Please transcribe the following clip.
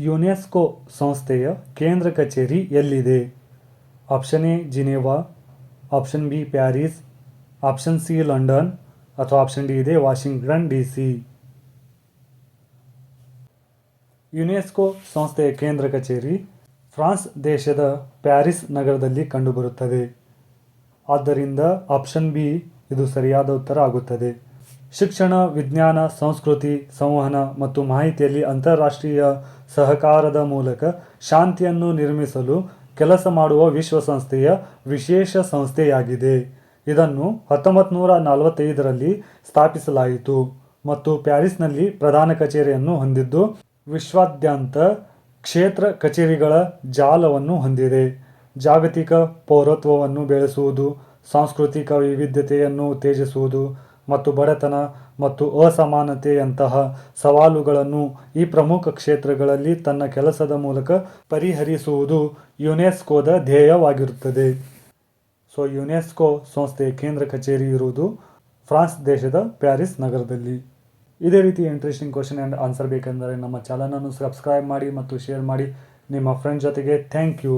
UNESCO ಸಂಸ್ಥೆಯ ಕೇಂದ್ರ ಕಚೇರಿ ಎಲ್ಲಿದೆ? Option A, Geneva. Option B, Paris. Option C, London. ಅಥವಾ ಆಪ್ಷನ್ ಡಿ ಇದೆ, ವಾಷಿಂಗ್ಟನ್ ಡಿ ಸಿ ಯುನೆಸ್ಕೋ ಸಂಸ್ಥೆಯ ಕೇಂದ್ರ ಕಚೇರಿ ಫ್ರಾನ್ಸ್ ದೇಶದ ಪ್ಯಾರಿಸ್ ನಗರದಲ್ಲಿ ಕಂಡುಬರುತ್ತದೆ. ಆದ್ದರಿಂದ ಆಪ್ಷನ್ ಬಿ, ಇದು ಸರಿಯಾದ ಉತ್ತರ ಆಗುತ್ತದೆ. ಶಿಕ್ಷಣ, ವಿಜ್ಞಾನ, ಸಂಸ್ಕೃತಿ, ಸಂವಹನ ಮತ್ತು ಮಾಹಿತಿಯಲ್ಲಿ ಅಂತಾರಾಷ್ಟ್ರೀಯ ಸಹಕಾರದ ಮೂಲಕ ಶಾಂತಿಯನ್ನು ನಿರ್ಮಿಸಲು ಕೆಲಸ ಮಾಡುವ ವಿಶ್ವಸಂಸ್ಥೆಯ ವಿಶೇಷ ಸಂಸ್ಥೆಯಾಗಿದೆ. ಇದನ್ನು ಹತ್ತೊಂಬತ್ತು ನೂರ ನಲವತ್ತೈದರಲ್ಲಿ ಸ್ಥಾಪಿಸಲಾಯಿತು ಮತ್ತು ಪ್ಯಾರಿಸ್ನಲ್ಲಿ ಪ್ರಧಾನ ಕಚೇರಿಯನ್ನು ಹೊಂದಿದ್ದು, ವಿಶ್ವಾದ್ಯಂತ ಕ್ಷೇತ್ರ ಕಚೇರಿಗಳ ಜಾಲವನ್ನು ಹೊಂದಿದೆ. ಜಾಗತಿಕ ಪೌರತ್ವವನ್ನು ಬೆಳೆಸುವುದು, ಸಾಂಸ್ಕೃತಿಕ ವೈವಿಧ್ಯತೆಯನ್ನು ಉತ್ತೇಜಿಸುವುದು ಮತ್ತು ಬಡತನ ಮತ್ತು ಅಸಮಾನತೆಯಂತಹ ಸವಾಲುಗಳನ್ನು ಈ ಪ್ರಮುಖ ಕ್ಷೇತ್ರಗಳಲ್ಲಿ ತನ್ನ ಕೆಲಸದ ಮೂಲಕ ಪರಿಹರಿಸುವುದು ಯುನೆಸ್ಕೋದ ಧ್ಯೇಯವಾಗಿರುತ್ತದೆ. ಸೊ ಯುನೆಸ್ಕೋ ಸಂಸ್ಥೆಯ ಕೇಂದ್ರ ಕಚೇರಿ ಇರುವುದು ಫ್ರಾನ್ಸ್ ದೇಶದ ಪ್ಯಾರಿಸ್ ನಗರದಲ್ಲಿ. ಇದೇ ರೀತಿ ಇಂಟ್ರೆಸ್ಟಿಂಗ್ ಕ್ವಶನ್ ಆ್ಯಂಡ್ ಆನ್ಸರ್ ಬೇಕೆಂದರೆ ನಮ್ಮ ಚಾನಲನ್ನು ಸಬ್ಸ್ಕ್ರೈಬ್ ಮಾಡಿ ಮತ್ತು ಶೇರ್ ಮಾಡಿ. ನಿಮ್ಮ ಫ್ರೆಂಡ್ ಜೊತೆಗೆ ಥ್ಯಾಂಕ್ ಯು